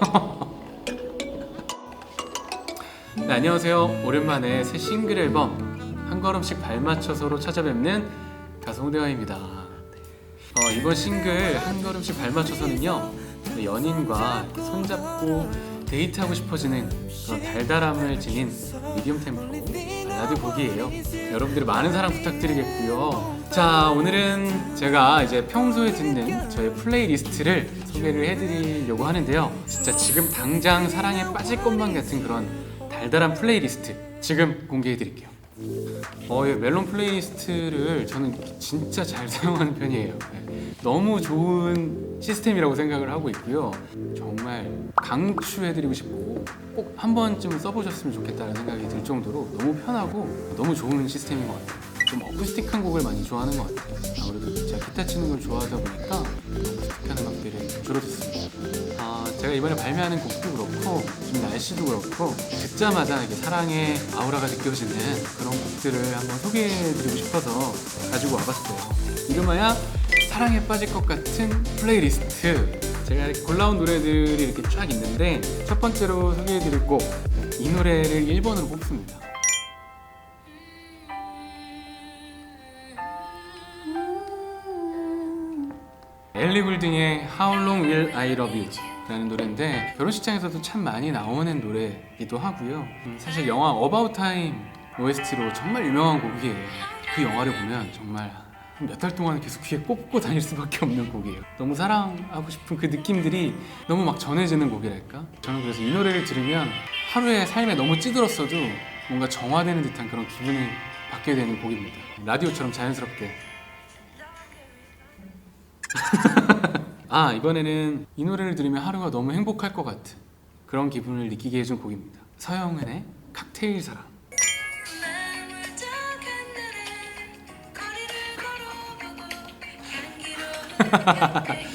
네, 안녕하세요. 오랜만에 새 싱글 앨범 한 걸음씩 발맞춰서로 찾아뵙는 가수 홍대화입니다. 어, 이번 싱글 한 걸음씩 발맞춰서는요 연인과 손잡고 데이트하고 싶어지는 그런 달달함을 지닌 미디엄 템포 발라드 곡이에요. 여러분들의 많은 사랑 부탁드리겠고요. 자 오늘은 제가 이제 평소에 듣는 저의 플레이리스트를 소개를 해드리려고 하는데요. 진짜 지금 당장 사랑에 빠질 것만 같은 그런 달달한 플레이리스트 지금 공개해드릴게요. 어, 예, 멜론 플레이리스트를 저는 진짜 잘 사용하는 편이에요. 네. 너무 좋은 시스템이라고 생각을 하고 있고요. 정말 강추해드리고 싶고 꼭 한 번쯤은 써보셨으면 좋겠다는 생각이 들 정도로 너무 편하고 너무 좋은 시스템인 것 같아요. 좀 어쿠스틱한 곡을 많이 좋아하는 것 같아요. 아무래도 제가 기타 치는 걸 좋아하다 보니까 어쿠스틱한 음악들을 주로 듣습니다. 아, 제가 이번에 발매하는 곡도 그렇고 지금 날씨도 그렇고 듣자마자 이렇게 사랑의 아우라가 느껴지는 그런 곡들을 한번 소개해드리고 싶어서 가지고 와봤어요. 이름하여 사랑에 빠질 것 같은 플레이리스트. 제가 골라온 노래들이 이렇게 쫙 있는데 첫 번째로 소개해드릴 곡 이 노래를 1번으로 뽑습니다. 엘리 굴딩의 How Long Will I Love You 라는 노래인데 결혼식장에서도 참 많이 나오는 노래이기도 하고요. 음, 사실 영화 About Time OST로 정말 유명한 곡이에요. 그 영화를 보면 정말 몇 달 동안 계속 귀에 꽂고 다닐 수밖에 없는 곡이에요. 너무 사랑하고 싶은 그 느낌들이 너무 막 전해지는 곡이랄까? 저는 그래서 이 노래를 들으면 하루의 삶에 너무 찌들었어도 뭔가 정화되는 듯한 그런 기분을 받게 되는 곡입니다. 라디오처럼 자연스럽게 아 이번에는 이 노래를 들으면 하루가 너무 행복할 것 같은 그런 기분을 느끼게 해준 곡입니다. 서영은의 칵테일 사랑.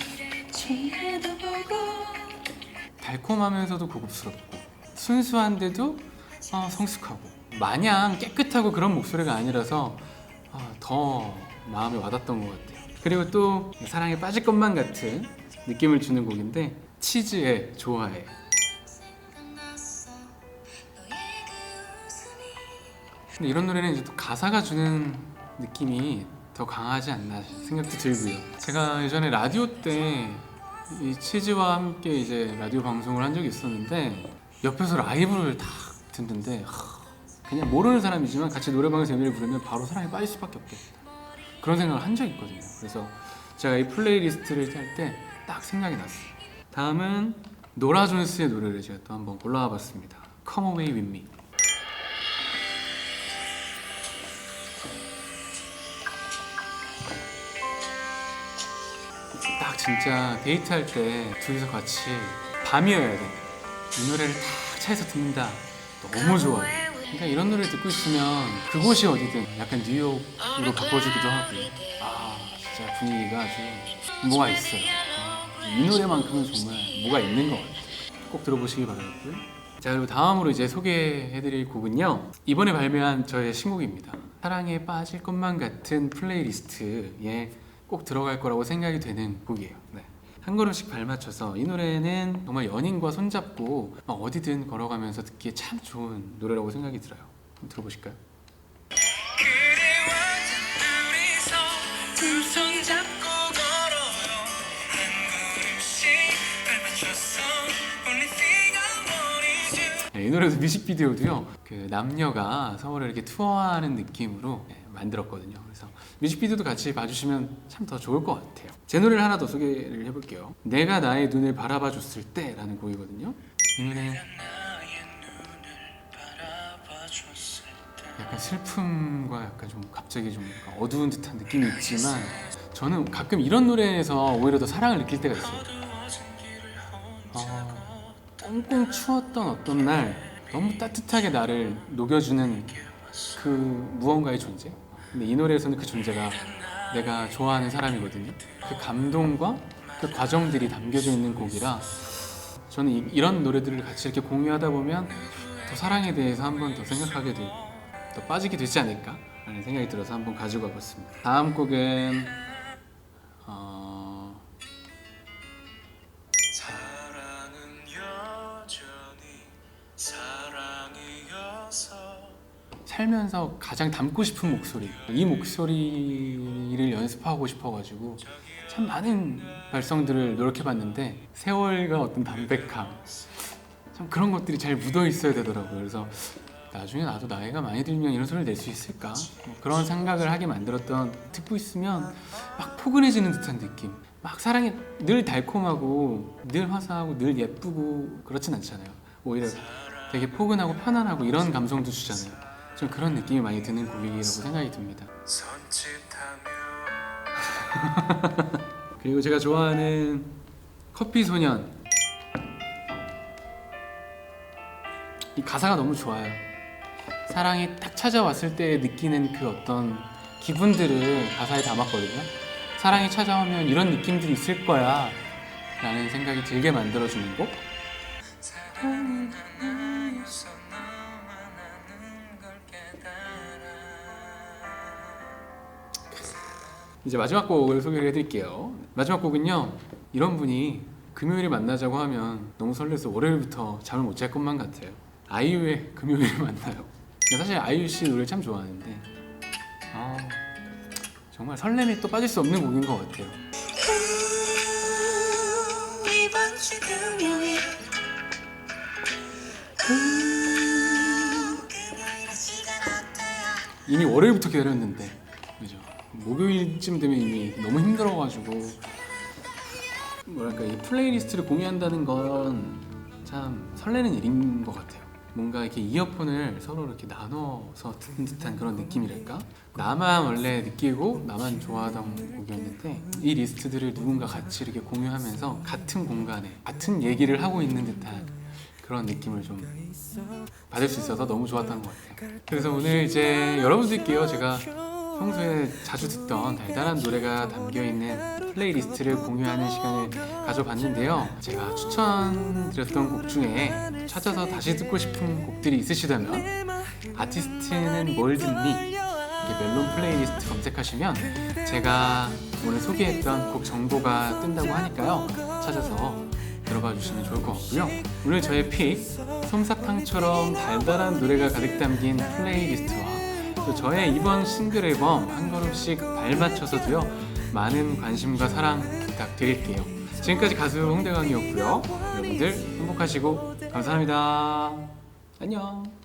달콤하면서도 고급스럽고 순수한데도 어, 성숙하고 마냥 깨끗하고 그런 목소리가 아니라서 어, 더 마음에 와닿던 것 같아요 그리고 또 사랑에 빠질 것만 같은 느낌을 주는 곡인데 치즈의 좋아해 근데 이런 노래는 이제 또 가사가 주는 느낌이 더 강하지 않나 생각도 들고요. 제가 예전에 라디오 때 이 치즈와 함께 이제 라디오 방송을 한 적이 있었는데 옆에서 라이브를 딱 듣는데 하, 그냥 모르는 사람이지만 같이 노래방에서 이 노래 부르면 바로 사랑에 빠질 수밖에 없겠다. 그런 생각을 한 적이 있거든요. 그래서 제가 이 플레이리스트를 짤 때 딱 생각이 났어요. 다음은 노라 존스의 노래를 제가 또 한번 골라와 봤습니다. Come Away With Me. 딱 진짜 데이트할 때 둘이서 같이 밤이어야 돼. 이 노래를 딱 차에서 듣는다. 너무 좋아요. 그러니까 이런 노래를 듣고 있으면 그곳이 어디든 약간 뉴욕으로 바꿔주기도 하고 아 진짜 분위기가 아주 뭐가 있어요. 아, 이 노래만큼은 정말 뭐가 있는 것 같아요. 꼭 들어보시기 바라고요. 자 그리고 다음으로 이제 소개해드릴 곡은요 이번에 발매한 저의 신곡입니다. 사랑에 빠질 것만 같은 플레이리스트에 꼭 들어갈 거라고 생각이 되는 곡이에요. 네. 한 걸음씩 발맞춰서 이 노래는 정말 연인과 손잡고 막 어디든 걸어가면서 듣기에 참 좋은 노래라고 생각이 들어요. 한번 들어보실까요? 네, 이 노래도 뮤직비디오도요. 그 남녀가 서로를 이렇게 투어하는 느낌으로 네, 만들었거든요. 그래서 뮤직비디오도 같이 봐주시면 참 더 좋을 것 같아요. 제 노래를 하나 더 소개를 해볼게요. 내가 나의 눈을 바라봐 줬을 때라는 곡이거든요. 때 약간 슬픔과 약간 좀 갑자기 좀 어두운 듯한 느낌이 있지만 저는 가끔 이런 노래에서 오히려 더 사랑을 느낄 때가 있어요. 어, 꽁꽁 추웠던 어떤 날 너무 따뜻하게 나를 녹여주는 그 무언가의 존재. 근데 이 노래에서는 그 존재가 내가 좋아하는 사람이거든요. 그 감동과 그 과정들이 담겨져 있는 곡이라 저는 이, 이런 노래들을 같이 이렇게 공유하다 보면 더 사랑에 대해서 한 번 더 생각하게 되고 더 빠지게 되지 않을까 라는 생각이 들어서 한번 가지고 와봤습니다. 다음 곡은 살면서 가장 담고 싶은 목소리 이 목소리를 연습하고 싶어가지고 참 많은 발성들을 노력해봤는데 세월과 어떤 담백함 참 그런 것들이 잘 묻어 있어야 되더라고요. 그래서 나중에 나도 나이가 많이 들면 이런 소리를 낼 수 있을까? 뭐 그런 생각을 하게 만들었던 듣고 있으면 막 포근해지는 듯한 느낌. 막 사랑이 늘 달콤하고 늘 화사하고 늘 예쁘고 그렇진 않잖아요. 오히려 되게 포근하고 편안하고 이런 감성도 주잖아요. 좀 그런 느낌이 많이 드는 곡이라고 생각이 듭니다. 그리고 제가 좋아하는 커피 소년 이 가사가 너무 좋아요. 사랑이 딱 찾아왔을 때 느끼는 그 어떤 기분들을 가사에 담았거든요. 사랑이 찾아오면 이런 느낌들이 있을 거야 라는 생각이 들게 만들어주는 곡 이제 마지막 곡을 소개를 해드릴게요. 마지막 곡은요. 이런 분이 금요일에 만나자고 하면 너무 설레서 월요일부터 잠을 못 잘 것만 같아요. 아이유의 금요일에 만나요. 사실 아이유 씨 노래 참 좋아하는데 아, 정말 설렘이 또 빠질 수 없는 곡인 것 같아요. 이번 주 금요일 금요일 시간 어때요? 이미 월요일부터 기다렸는데 그죠? 목요일쯤 되면 이미 너무 힘들어가지고 뭐랄까 이 플레이리스트를 공유한다는 건 참 설레는 일인 것 같아요. 뭔가 이렇게 이어폰을 서로 이렇게 나눠서 듣는 듯한 그런 느낌이랄까? 나만 원래 느끼고 나만 좋아하던 곡이었는데 이 리스트들을 누군가 같이 이렇게 공유하면서 같은 공간에 같은 얘기를 하고 있는 듯한 그런 느낌을 좀 받을 수 있어서 너무 좋았던 것 같아요. 그래서 오늘 이제 여러분들께요 제가 평소에 자주 듣던 달달한 노래가 담겨 있는 플레이리스트를 공유하는 시간을 가져봤는데요. 제가 추천드렸던 곡 중에 찾아서 다시 듣고 싶은 곡들이 있으시다면 아티스트는 뭘 듣니? 멜론 플레이리스트 검색하시면 제가 오늘 소개했던 곡 정보가 뜬다고 하니까요. 찾아서 들어봐 주시면 좋을 것 같고요. 오늘 저의 픽 솜사탕처럼 달달한 노래가 가득 담긴 플레이리스트와 또 저의 이번 싱글 앨범 한 걸음씩 발맞춰서도요 많은 관심과 사랑 부탁드릴게요. 지금까지 가수 홍대광이었고요. 여러분들 행복하시고 감사합니다. 안녕.